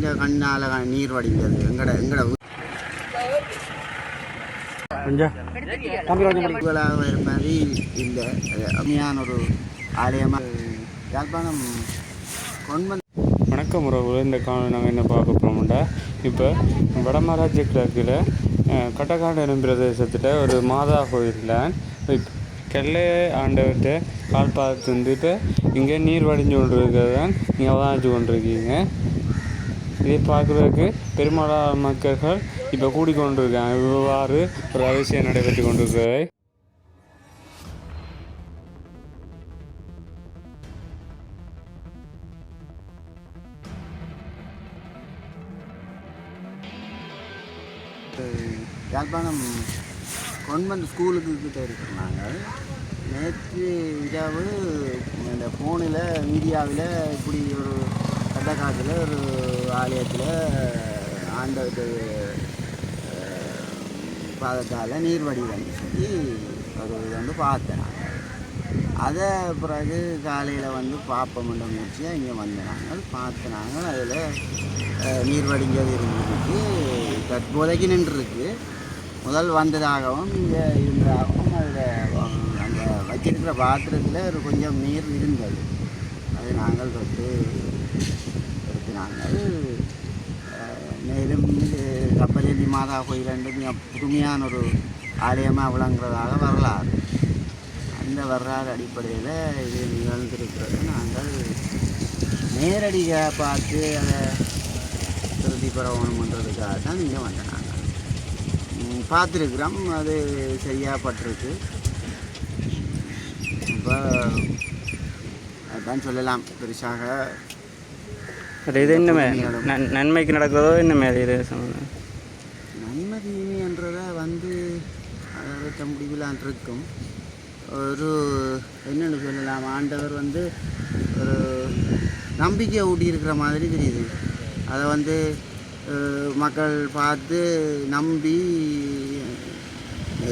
இந்த கண்ணால நீர் வடிந்தது. எங்கட எங்கட மாதிரி இல்லை. அருமையான ஒரு ஆலயமாக யாழ்ப்பாணம் கொண்டு வணக்கம் உறவுகளே. இந்த காணொலி நாங்கள் என்ன பார்க்க போகிறோம்டா இப்போ வடமராஜ்ய கிழக்கில் கட்டக்காடு எனும் பிரதேசத்தில் ஒரு மாதா கோயிலில் இப்போ கெல்லை ஆண்டவர்கிட்ட கால் பார்த்து வந்துட்டு இங்கே நீர் வடிஞ்சு கொண்டு இருக்கிறது தான் நீங்கள் அவதானிச்சு கொண்டிருக்கீங்க. இதை பார்க்குறதுக்கு பெரும்பாலான மக்கள்கள் இப்போ கூடிக்கொண்டிருக்காங்க. இவ்வாறு ஒரு அதிசயம் நடைபெற்று கொண்டிருக்கிறது. யாழ்ப்பாணம் கவர்மெண்ட் ஸ்கூலுக்கு கிட்ட இருக்கிறோம் நாங்கள் நேற்று இரவு இந்த ஃபோனில் மீடியாவில் இப்படி ஒரு அந்த காலத்தில் ஒரு ஆலயத்தில் ஆண்டவருக்கு பாதத்தால் நீர் வடிவன்னு சொல்லி ஒரு இது வந்து பார்த்தேன் அதை பிறகு காலையில் வந்து பார்ப்போம்ன்ற முடிச்சியாக இங்கே வந்தனாங்க. நாங்கள் பார்த்து நாங்கள் அதில் நீர் வடிஞ்சது இருந்துருக்கு. தற்போதைக்கு நின்றுருக்கு. முதல் வந்ததாகவும் இங்கே இருந்ததாகவும் அதில் அந்த வச்சிருக்கிற பாத்திரத்தில் ஒரு கொஞ்சம் நீர் இருந்தது. அதை நாங்கள் தொட்டு எடுத்து நாங்கள் மேலும் இது கப்பலேந்தி மாதா கோயில் என்று மிக புதுமையான ஒரு ஆலயமாக விளங்குறதாக வரலாறு. அந்த வரலாறு அடிப்படையில் இது நிகழ்ந்திருக்கிறது. நாங்கள் நேரடியாக பார்த்து அதை திருத்தி பரவணுன்றதுக்காக தான் இங்கே வந்தோம் நாங்கள். பார்த்துருக்குறோம். அது சரியாக பட்டிருக்கு. இப்போ அதான் சொல்லலாம். பெருசாக அது இது என்னமே நன் நன்மைக்கு நடக்கிறதோ என்னமே அது இது சம்மந்தம் நன்மை தீமைன்றதை வந்து அதை முடிவிலான் இருக்கும். ஒரு என்னென்னு சொல்லலாம் ஆண்டவர் வந்து ஒரு நம்பிக்கை ஊட்டி இருக்கிற மாதிரி தெரியுது. அதை வந்து மக்கள் பார்த்து நம்பி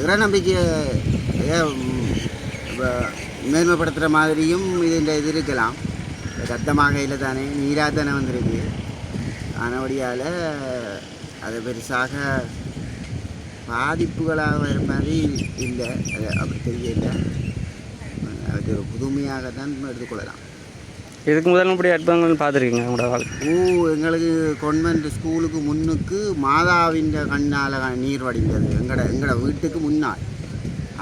இற நம்பிக்கையை மேன்மைப்படுத்துகிற மாதிரியும் இது இது இருக்கலாம். ரத்தமாகையில் தானே நீராக தானே வந்திருக்கு. ஆனபடியால் அது பெருசாக பாதிப்புகளாக வரும் மாதிரி இல்லை. அது அப்படி தெரியல. அது ஒரு புதுமையாக தான் எடுத்துக்கொள்ளலாம். இதுக்கு முதல்ல இப்படி அற்புதங்கள் பார்த்துருக்கீங்க உங்களோட ஓ எங்களுக்கு கொன்வென்ட் ஸ்கூலுக்கு முன்னுக்கு மாதாவின் கண்ணால் நீர் வடிந்தது. எங்கட எங்கட வீட்டுக்கு முன்னால்.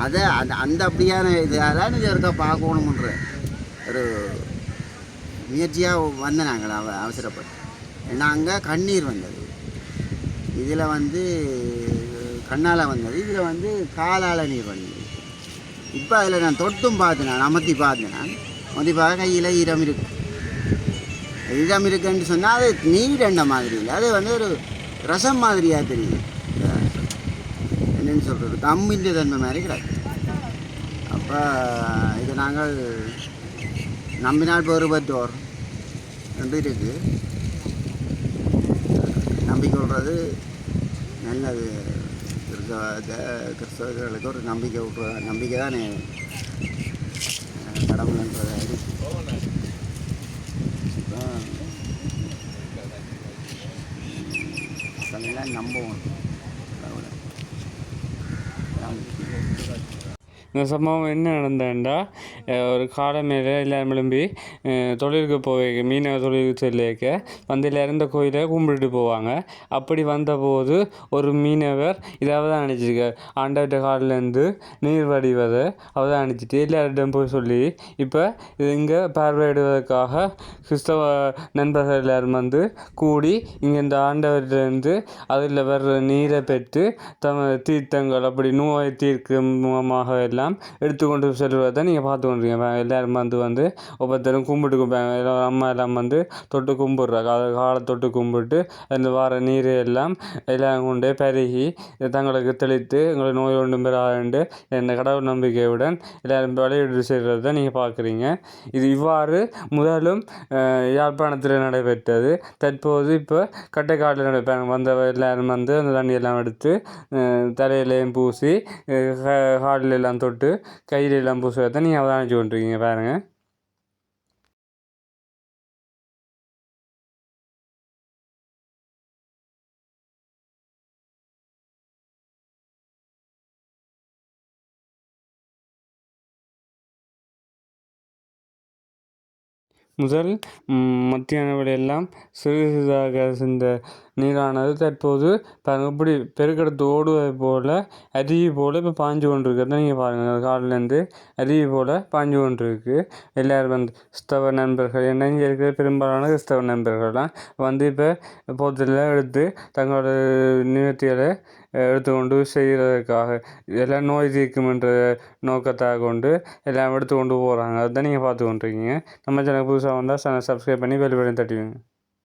அதை அந்த அந்த அப்படியான இதெல்லாம் நீங்கள் இருக்கா பார்க்கணுன்ற ஒரு முயற்சியாக வந்த நாங்கள் அவ அவசரப்பட்டு நாங்கள் கண்ணீர் வந்தது. இதில் வந்து கண்ணால் வந்தது. இதில் வந்து காலால் நீர் வந்தது. இப்போ அதில் நான் தொட்டும் பார்த்தேன் அமர்த்தி பார்த்தேன் நான் அமர்த்தி பார்க்க கையில் ஈரம் இருக்கு. ஈரம் இருக்குன்னு சொன்னால் அது நீர் எண்ண மாதிரி இல்லை. அது வந்து ஒரு ரசம் மாதிரியாக தெரியுது. என்னன்னு சொல்கிறது தம்மிൻ്റെ தன்மை மாதிரி கிடையாது அப்போ இது நாங்கள் நம்பினால் பெறுபத்தோர் என்று இருக்கு. நம்பிக்கொள்வது நல்லது. கிறிஸ்தவ கிறிஸ்தவர்களுக்கு ஒரு நம்பிக்கை விட்ற நம்பிக்கை தானே? அஹ், கடவுள்ன்றத இப்போ, நம்புவோம். கடவுளை. இந்த சம்பவம் என்ன நடந்தேன்டா ஒரு காலை மேலே எல்லாரும் விளம்பி தொழிலுக்கு போய் மீனவ தொழிலுக்கு செல்லிக்க வந்து இறந்த கோயிலை கும்பிட்டுட்டு போவாங்க. அப்படி வந்தபோது ஒரு மீனவர் இதாவது அவதானிச்சிருக்கார் ஆண்டவர்கிட்ட காலிலேருந்து நீர் வடிவதை அவதானிச்சிட்டு எல்லார்கிட்டையும் போய் சொல்லி இப்போ இது இங்கே பார்வையிடுவதற்காக கிறிஸ்தவ நண்பர்கள் எல்லாரும் வந்து கூடி இங்கே இந்த ஆண்டவர்கிட்டருந்து அதில் வர்ற நீரை பெற்று தம தீர்த்தங்கள் அப்படி நோயை தீர்க்கும் எல்லாம் எல்லாம் எடுத்துக்கொண்டு செல்வதை நீங்கள் பார்த்து கொண்டிருக்கீங்க. எல்லோரும் வந்து வந்து ஒவ்வொருத்தரும் கும்பிட்டு கும்பிடுவாங்க எல்லாம் அம்மா எல்லாம் வந்து தொட்டு கும்பிட்றாங்க காலை தொட்டு கும்பிட்டு அந்த வார நீர் எல்லாம் எல்லாம் கொண்டு பெருகி தங்களுக்கு தெளித்து எங்களை நோய் ஒன்றும் பெறாண்டு இந்த கடவுள் நம்பிக்கையுடன் எல்லோரும் வழியிட்டு செய்கிறத நீங்கள் பார்க்குறீங்க. இது இவ்வாறு முதலும் யாழ்ப்பாணத்தில் நடைபெற்றது. தற்போது இப்போ கட்டைக்காட்டில் நடைபெறாங்க வந்த எல்லாரும் வந்து அந்த தண்ணியெல்லாம் எடுத்து தலையிலையும் பூசி கா- காலில் எல்லாம் தொட்டு கையில எல்லாம் பூசுவதை நீங்கள் அவதானிச்சு கொண்டிருக்கீங்க பாருங்கள் முதல் மத்தியான வேளையெல்லாம் சிறிது சிறிதாக சிந்த நீரானது தற்போது பாருங்க இப்படி பெருக்கெடுத்து ஓடுவது போல் அருவி போல் இப்போ பாஞ்சு கொண்டு இருக்கிறத நீங்கள் பாருங்கள் காலிலேருந்து அருவி போல் பாஞ்சு கொண்டு இருக்கு எல்லோரும் வந்து கிறிஸ்தவ நண்பர்கள் என்ன இங்கே இருக்கிற பெரும்பாலான கிறிஸ்தவ நண்பர்கள்லாம் வந்து இப்போ போத்தில் எடுத்து தங்களோட நிவர்த்திகளை எடுத்துக்கொண்டு செய்கிறதுக்காக. இதெல்லாம் நோய் தீர்க்குமென்ற நோக்கத்தாக கொண்டு எல்லாம் எடுத்து கொண்டு போகிறாங்க அதுதான் நீங்கள் பார்த்து கொண்டிருக்கீங்க நம்ம சேனல் புதுசாக வந்தால் சேனல் சப்ஸ்கிரைப் பண்ணி பெல் பட்டன் தட்டி